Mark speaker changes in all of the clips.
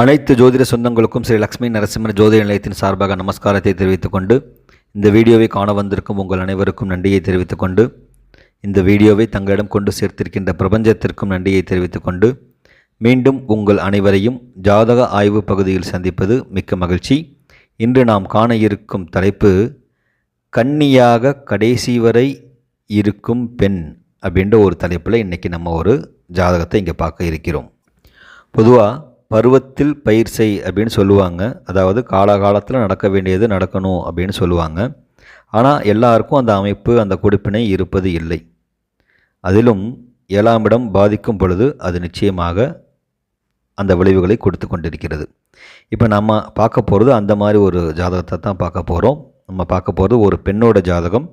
Speaker 1: அனைத்து ஜோதிட சொந்தங்களுக்கும் ஸ்ரீ லக்ஷ்மி நரசிம்மர் ஜோதிட நிலையத்தின் சார்பாக நமஸ்காரத்தை தெரிவித்துக் கொண்டு இந்த வீடியோவை காண வந்திருக்கும் உங்கள் அனைவருக்கும் நன்றியை தெரிவித்துக் கொண்டு இந்த வீடியோவை தங்களிடம் கொண்டு சேர்த்திருக்கின்ற பிரபஞ்சத்திற்கும் நன்றியை தெரிவித்துக் கொண்டு மீண்டும் உங்கள் அனைவரையும் ஜாதக ஆய்வு பகுதியில் சந்திப்பது மிக்க மகிழ்ச்சி. இன்று நாம் காண இருக்கும் தலைப்பு கன்னியாக கடைசி வரை இருக்கும் பெண் அப்படின்ற ஒரு தலைப்பில் இன்றைக்கி நம்ம ஒரு ஜாதகத்தை இங்கே பார்க்க இருக்கிறோம். பொதுவாக பருவத்தில் பயிர் செய் அப்படின்னு சொல்லுவாங்க. அதாவது காலகாலத்தில் நடக்க வேண்டியது நடக்கணும் அப்படின்னு சொல்லுவாங்க. ஆனால் எல்லாருக்கும் அந்த அமைப்பு அந்த கொடுப்பினை இருப்பது இல்லை. அதிலும் ஏழாம் இடம் பாதிக்கும் பொழுது அது நிச்சயமாக அந்த விளைவுகளை கொடுத்து கொண்டிருக்கிறது. இப்போ நம்ம பார்க்க போகிறது அந்த மாதிரி ஒரு ஜாதகத்தை தான் பார்க்க போகிறோம் நம்ம பார்க்க போகிறது ஒரு பெண்ணோட ஜாதகம்.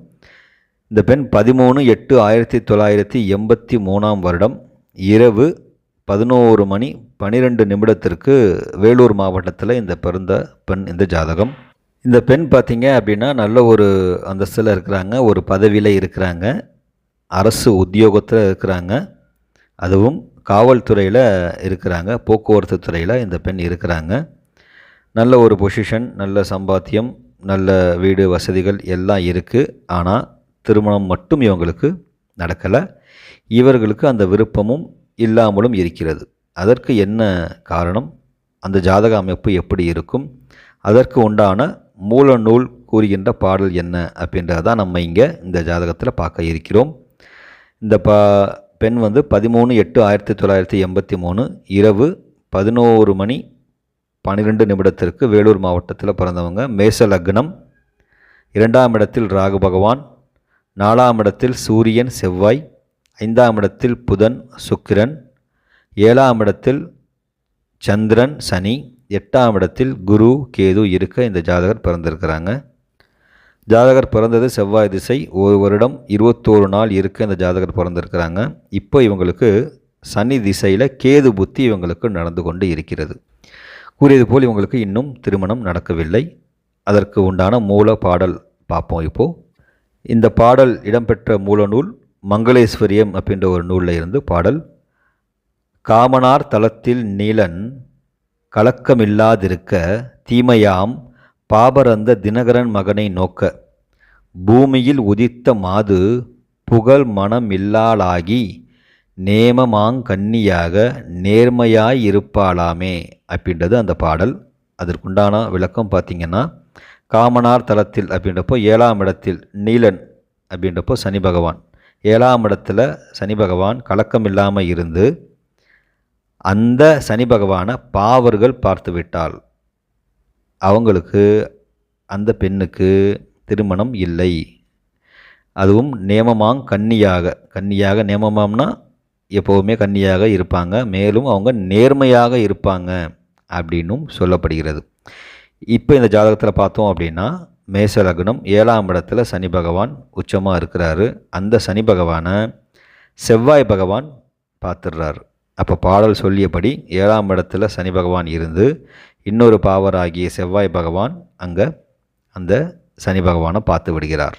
Speaker 1: இந்த பெண் பதிமூணு எட்டு ஆயிரத்தி தொள்ளாயிரத்தி எண்பத்தி மூணாம் வருடம் இரவு பதினோரு மணி பன்னிரெண்டு நிமிடத்திற்கு வேலூர் மாவட்டத்தில் இந்த பிறந்த பெண் இந்த ஜாதகம். இந்த பெண் பார்த்தீங்க அப்படின்னா நல்ல ஒரு அந்தஸ்தில் இருக்கிறாங்க ஒரு பதவியில் இருக்கிறாங்க அரசு உத்தியோகத்தில் இருக்கிறாங்க அதுவும் காவல்துறையில் இருக்கிறாங்க போக்குவரத்து துறையில் இந்த பெண் இருக்கிறாங்க. நல்ல ஒரு பொசிஷன் நல்ல சம்பாத்தியம் நல்ல வீடு வசதிகள் எல்லாம் இருக்குது ஆனால் திருமணம் மட்டும் இவங்களுக்கு நடக்கலை. இவர்களுக்கு அந்த விருப்பமும் இல்லாமலும் இருக்கிறது. அதற்கு என்ன காரணம்? அந்த ஜாதக அமைப்பு எப்படி இருக்கும்? அதற்கு உண்டான மூல நூல் கூறுகின்ற பாடல் என்ன அப்படின்றதான் நம்ம இங்கே இந்த ஜாதகத்தில் பார்க்க இருக்கிறோம். இந்த பா பெண் வந்து பதிமூணு எட்டு ஆயிரத்தி தொள்ளாயிரத்தி எண்பத்தி மூணு இரவு பதினோரு மணி பன்னிரெண்டு நிமிடத்திற்கு வேலூர் மாவட்டத்தில் பிறந்தவங்க. மேச லக்னம். இரண்டாம் இடத்தில் ராகு பகவான். நாலாம் இடத்தில் சூரியன் செவ்வாய். ஐந்தாம் இடத்தில் புதன் சுக்கிரன். ஏழாம் இடத்தில் சந்திரன் சனி. எட்டாம் இடத்தில் குரு கேது இருக்க இந்த ஜாதகர் பிறந்திருக்கிறாங்க. ஜாதகர் பிறந்தது செவ்வாய் திசை. ஒரு வருடம் இருபத்தோரு நாள் இருக்க இந்த ஜாதகர் பிறந்திருக்கிறாங்க. இப்போ இவங்களுக்கு சனி திசையில் கேது புத்தி இவங்களுக்கு நடந்து கொண்டு இருக்கிறது. கூறியது போல் இவங்களுக்கு இன்னும் திருமணம் நடக்கவில்லை. அதற்கு உண்டான மூல பாடல் பார்ப்போம் இப்போது இந்த பாடல் இடம்பெற்ற மூலநூல் மங்களேஸ்வரியம் அப்படின்ற ஒரு நூலில் இருந்து பாடல் காமனார் தலத்தில் நீலன் கலக்கமில்லாதிருக்க தீமையாம் பாபரந்த தினகரன் மகனை நோக்க பூமியில் உதித்த மாது புகழ் மனம் இல்லாளாகி நேமமாங்கன்னியாக நேர்மையாய் இருப்பாளாமே அப்படின்றது அந்த பாடல். அதற்குண்டான விளக்கம் பார்த்திங்கன்னா காமனார் தலத்தில் அப்படின்றப்போ ஏழாம் இடத்தில் நீலன் அப்படின்றப்போ சனி பகவான். ஏழாம் இடத்துல சனி பகவான் கலக்கம் இல்லாமல் இருந்து அந்த சனி பகவானை பாவர்கள் பார்த்து விட்டால் அவங்களுக்கு அந்த பெண்ணுக்கு திருமணம் இல்லை. அதுவும் நேமமாங் கன்னியாக கன்னியாக நேமமாம்னா எப்போவுமே கன்னியாக இருப்பாங்க. மேலும் அவங்க நேர்மையாக இருப்பாங்க அப்படின்னும் சொல்லப்படுகிறது. இப்போ இந்த ஜாதகத்தில் பார்த்தோம் அப்படின்னா மேச லக்னம் ஏழாம் இடத்துல சனி பகவான் உச்சமாக இருக்கிறாரு. அந்த சனி பகவானை செவ்வாய் பகவான் பார்த்துடுறாரு. அப்போ பாடல் சொல்லியபடி ஏழாம் இடத்துல சனி பகவான் இருந்து இன்னொரு பாவராகிய செவ்வாய் பகவான் அங்கே அந்த சனி பகவானை பார்த்து விடுகிறார்.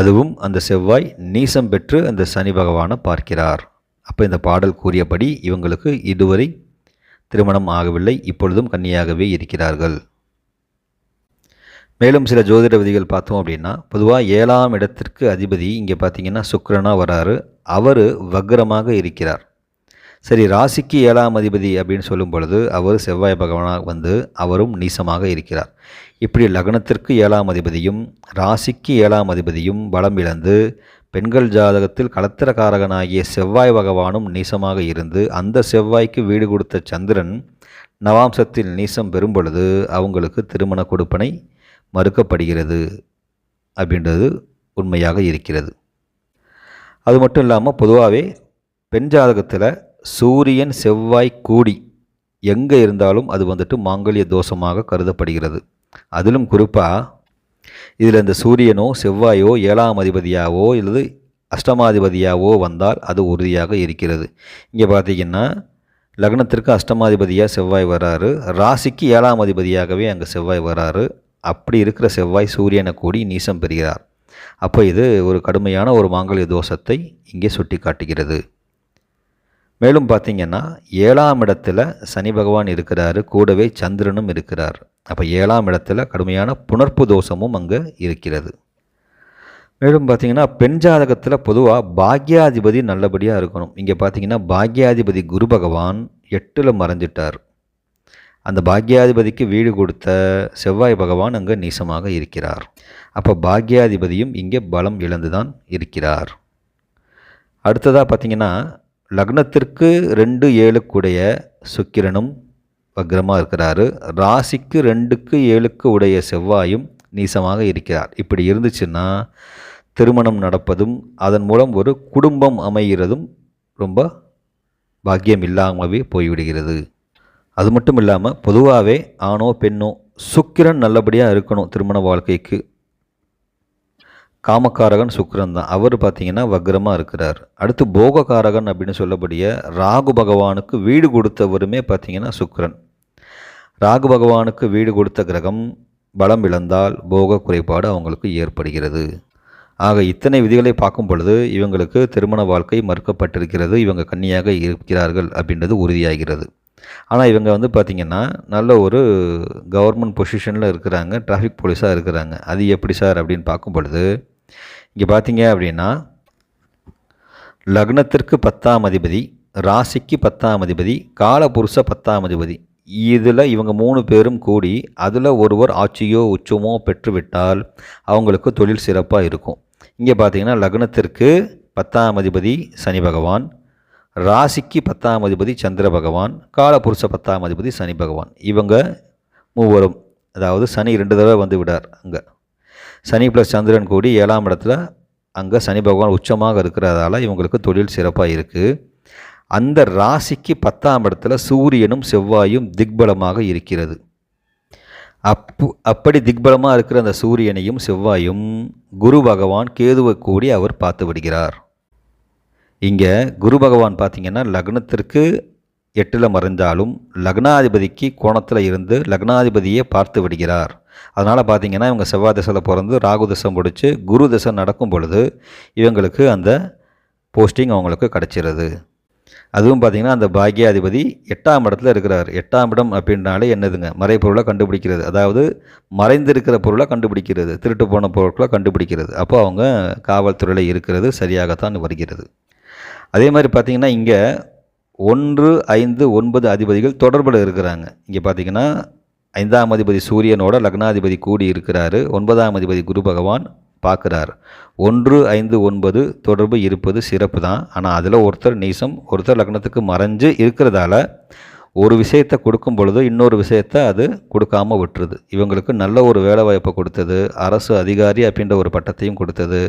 Speaker 1: அதுவும் அந்த செவ்வாய் நீசம் பெற்று அந்த சனி பகவானை பார்க்கிறார். அப்போ இந்த பாடல் கூறியபடி இவங்களுக்கு இதுவரை திருமணம் ஆகவில்லை இப்பொழுதும் கன்னியாகவே இருக்கிறார்கள். மேலும் சில ஜோதிட விதிகள் பார்த்தோம் அப்படின்னா பொதுவாக ஏழாம் இடத்திற்கு அதிபதி இங்கே பார்த்தீங்கன்னா சுக்கரனாக வராரு. அவர் வக்ரமாக இருக்கிறார். சரி ராசிக்கு ஏழாம் அதிபதி அப்படின்னு சொல்லும் பொழுது அவர் செவ்வாய் பகவானாக வந்து அவரும் நீசமாக இருக்கிறார். இப்படி லக்னத்திற்கு ஏழாம் அதிபதியும் ராசிக்கு ஏழாம் அதிபதியும் பலம் இழந்து பெண்கள் ஜாதகத்தில் கலத்திரக்காரகனாகிய செவ்வாய் பகவானும் நீசமாக இருந்து அந்த செவ்வாய்க்கு வீடு கொடுத்த சந்திரன் நவாம்சத்தில் நீசம் பெறும் பொழுது அவங்களுக்கு திருமண கொடுப்பனை மறுக்கப்படுகிறது அப்படின்றது உண்மையாக இருக்கிறது. அது மட்டும் இல்லாமல் பொதுவாகவே பெண் ஜாதகத்தில் சூரியன் செவ்வாய் கூடி எங்கே இருந்தாலும் அது வந்துட்டு மாங்கல்ய தோஷமாக கருதப்படுகிறது. அதிலும் குறிப்பாக இதில் இந்த சூரியனோ செவ்வாயோ ஏழாம் அதிபதியாவோ இல்லது அஷ்டமாதிபதியாவோ வந்தால் அது உறுதியாக இருக்கிறது. இங்கே பார்த்தீங்கன்னா லக்னத்திற்கு அஷ்டமாதிபதியாக செவ்வாய் வராரு. ராசிக்கு ஏழாம் அதிபதியாகவே அங்கே செவ்வாய் வராரு. அப்படி இருக்கிற செவ்வாய் சூரியனை கூடி நீசம் பெறுகிறார். அப்போ இது ஒரு கடுமையான ஒரு மாங்கல்ய தோஷத்தை இங்கே சுட்டி காட்டுகிறது மேலும் பார்த்தீங்கன்னா ஏழாம் இடத்துல சனி பகவான் இருக்கிறாரு கூடவே சந்திரனும் இருக்கிறார். அப்போ ஏழாம் இடத்துல கடுமையான புணர்ப்பு தோஷமும் அங்கே இருக்கிறது. மேலும் பார்த்தீங்கன்னா பெண் ஜாதகத்தில் பொதுவாக பாக்யாதிபதி நல்லபடியாக இருக்கணும். இங்கே பார்த்தீங்கன்னா பாக்யாதிபதி குரு பகவான் எட்டில் மறைஞ்சிட்டார். அந்த பாக்யாதிபதிக்கு வீடு கொடுத்த செவ்வாய் பகவான் அங்கே நீசமாக இருக்கிறார். அப்போ பாக்யாதிபதியும் இங்கே பலம் இழந்து தான் இருக்கிறார். அடுத்ததாக பார்த்தீங்கன்னா லக்னத்திற்கு ரெண்டு ஏழுக்குடைய சுக்கிரனும் வக்ரமாக இருக்கிறாரு. ராசிக்கு ரெண்டுக்கு ஏழுக்கு உடைய செவ்வாயும் நீசமாக இருக்கிறார். இப்படி இருந்துச்சுன்னா திருமணம் நடப்பதும் அதன் மூலம் ஒரு குடும்பம் அமைகிறதும் ரொம்ப பாக்கியம் இல்லாமவே போய்விடுகிறது. அது மட்டும் இல்லாமல் பொதுவாகவே ஆணோ பெண்ணோ சுக்கிரன் நல்லபடியாக இருக்கணும் திருமண வாழ்க்கைக்கு. காமக்காரகன் சுக்கிரன் தான். அவர் பார்த்தீங்கன்னா வக்ரமாக இருக்கிறார். அடுத்து போகக்காரகன் அப்படின்னு சொல்லக்கூடிய ராகு பகவானுக்கு வீடு கொடுத்தவருமே பார்த்தீங்கன்னா சுக்கிரன். ராகு பகவானுக்கு வீடு கொடுத்த கிரகம் பலம் இழந்தால் போக குறைபாடு அவங்களுக்கு ஏற்படுகிறது. ஆக இத்தனை விதிகளை பார்க்கும் பொழுது இவங்களுக்கு திருமண வாழ்க்கை மறுக்கப்பட்டிருக்கிறது. இவங்க கன்னியாக இருக்கிறார்கள் அப்படின்றது உறுதியாகிறது. ஆனால் இவங்க வந்து பார்த்திங்கன்னா நல்ல ஒரு கவர்மெண்ட் பொசிஷனில் இருக்கிறாங்க டிராஃபிக் போலீஸாக இருக்கிறாங்க. அது எப்படி சார் அப்படின்னு பார்க்கும் பொழுது இங்கே பார்த்தீங்க அப்படின்னா லக்னத்திற்கு பத்தாம் அதிபதி ராசிக்கு பத்தாம் அதிபதி காலபுருஷ பத்தாம் அதிபதி இதில் இவங்க மூணு பேரும் கூடி அதில் ஒருவர் ஆட்சியோ உச்சமோ பெற்றுவிட்டால் அவங்களுக்கு தொழில் சிறப்பாக இருக்கும். இங்கே பார்த்தீங்கன்னா லக்னத்திற்கு பத்தாம் அதிபதி சனி பகவான் ராசிக்கு பத்தாம் அதிபதி சந்திர பகவான் காலபுருஷ பத்தாம் அதிபதி சனி பகவான். இவங்க மூவரும் அதாவது சனி ரெண்டு தடவை வந்து விடார் அங்கே. சனி ப்ளஸ் சந்திரன் கூடி ஏழாம் இடத்துல அங்கே சனி பகவான் உச்சமாக இருக்கிறதால இவங்களுக்கு தொழில் சிறப்பாக இருக்குது அந்த ராசிக்கு பத்தாம் இடத்துல சூரியனும் செவ்வாயும் திக்பலமாக இருக்கிறது. அப்பு அப்படி திக்பலமாக இருக்கிற அந்த சூரியனையும் செவ்வாயும் குரு பகவான் கேதுவை கூடி அவர் பார்த்து விடுகிறார். இங்கே குரு பகவான் பார்த்திங்கன்னா லக்னத்திற்கு எட்டில் மறைஞ்சாலும் லக்னாதிபதிக்கு கோணத்தில் இருந்து லக்னாதிபதியை பார்த்து விடுகிறார். அதனால் பார்த்திங்கன்னா இவங்க செவ்வாய் தசையில் பிறந்து ராகு தசை முடித்து குரு தசை நடக்கும் பொழுது இவங்களுக்கு அந்த போஸ்டிங் அவங்களுக்கு கிடச்சிருது. அதுவும் பார்த்திங்கன்னா அந்த பாக்யாதிபதி எட்டாம் இடத்துல இருக்கிறார். எட்டாம் இடம் அப்படின்னாலே என்னதுங்க? மறைப்பொருளை கண்டுபிடிக்கிறது. அதாவது மறைந்திருக்கிற பொருளை கண்டுபிடிக்கிறது. திருட்டு போன பொருட்களை கண்டுபிடிக்கிறது. அப்போ அவங்க காவல்துறையில் இருக்கிறது சரியாகத்தான் வருகிறது. அதே மாதிரி பார்த்திங்கன்னா இங்கே ஒன்று ஐந்து ஒன்பது அதிபதிகள் தொடர்பில் இருக்கிறாங்க. இங்கே பார்த்திங்கன்னா ஐந்தாம் அதிபதி சூரியனோட லக்னாதிபதி கூடி இருக்கிறாரு. ஒன்பதாம் அதிபதி குரு பகவான் பார்க்குறார். ஒன்று ஐந்து ஒன்பது தொடர்பு இருப்பது சிறப்பு தான். ஆனால் அதில் ஒருத்தர் நீசம் ஒருத்தர் லக்னத்துக்கு மறைஞ்சு இருக்கிறதால ஒரு விஷயத்தை கொடுக்கும் பொழுது இன்னொரு விஷயத்தை அது கொடுக்காமல் விட்டுருது. இவங்களுக்கு நல்ல ஒரு வேலை வாய்ப்பை கொடுத்தது அரசு அதிகாரி அப்படின்ற ஒரு பட்டத்தையும் கொடுத்தது.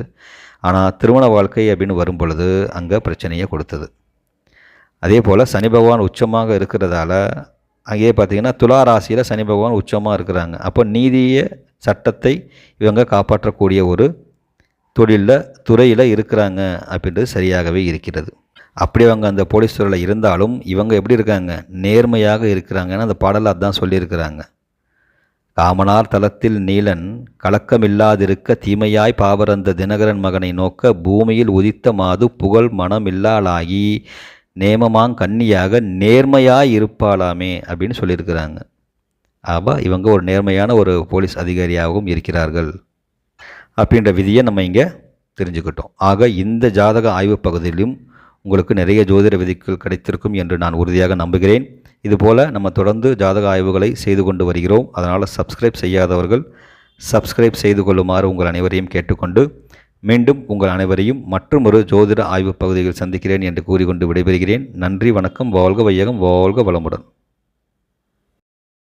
Speaker 1: ஆனால் திருமண வாழ்க்கை அப்படின்னு வரும் பொழுது அங்கே பிரச்சனையை கொடுத்தது. அதே போல் சனி பகவான் உச்சமாக இருக்கிறதால அங்கேயே பார்த்திங்கன்னா துலா ராசியில் சனி பகவான் உச்சமாக இருக்கிறாங்க. அப்போ நீதிய சட்டத்தை இவங்க காப்பாற்றக்கூடிய ஒரு தொழிலில் துறையில் இருக்கிறாங்க அப்படின்றது சரியாகவே இருக்கிறது. அப்படி அவங்க அந்த போலீஸ் துறையில் இருந்தாலும் இவங்க எப்படி இருக்காங்க? நேர்மையாக இருக்கிறாங்கன்னு அந்த பாடலில் அதான் சொல்லியிருக்கிறாங்க. காமனார் தலத்தில் நீலன் கலக்கமில்லாதிருக்க தீமையாய் பாவரந்த தினகரன் மகனை நோக்க பூமியில் உதித்த மாது புகழ் மனமில்லாளாகி நேமமாங் கன்னியாக நேர்மையாய் இருப்பாளாமே அப்படின்னு சொல்லியிருக்கிறாங்க. ஆமாம் இவங்க ஒரு நேர்மையான ஒரு போலீஸ் அதிகாரியாகவும் இருக்கிறார்கள் அப்படின்ற விதியை நம்ம இங்கே தெரிஞ்சுக்கிட்டோம். ஆக இந்த ஜாதக ஆய்வு பகுதியிலும் உங்களுக்கு நிறைய ஜோதிட விதிகள் கிடைத்திருக்கும் என்று நான் உறுதியாக நம்புகிறேன். இதுபோல் நம்ம தொடர்ந்து ஜாதக ஆய்வுகளை செய்து கொண்டு வருகிறோம். அதனால் சப்ஸ்கிரைப் செய்யாதவர்கள் சப்ஸ்கிரைப் செய்து கொள்ளுமாறு உங்கள் அனைவரையும் கேட்டுக்கொண்டு மீண்டும் உங்கள் அனைவரையும் மற்றும் ஒரு ஜோதிட ஆய்வு பகுதியில் சந்திக்கிறேன் என்று கூறிக்கொண்டு விடைபெறுகிறேன். நன்றி வணக்கம் வாழ்க வையகம் வாழ்க வளமுடன்.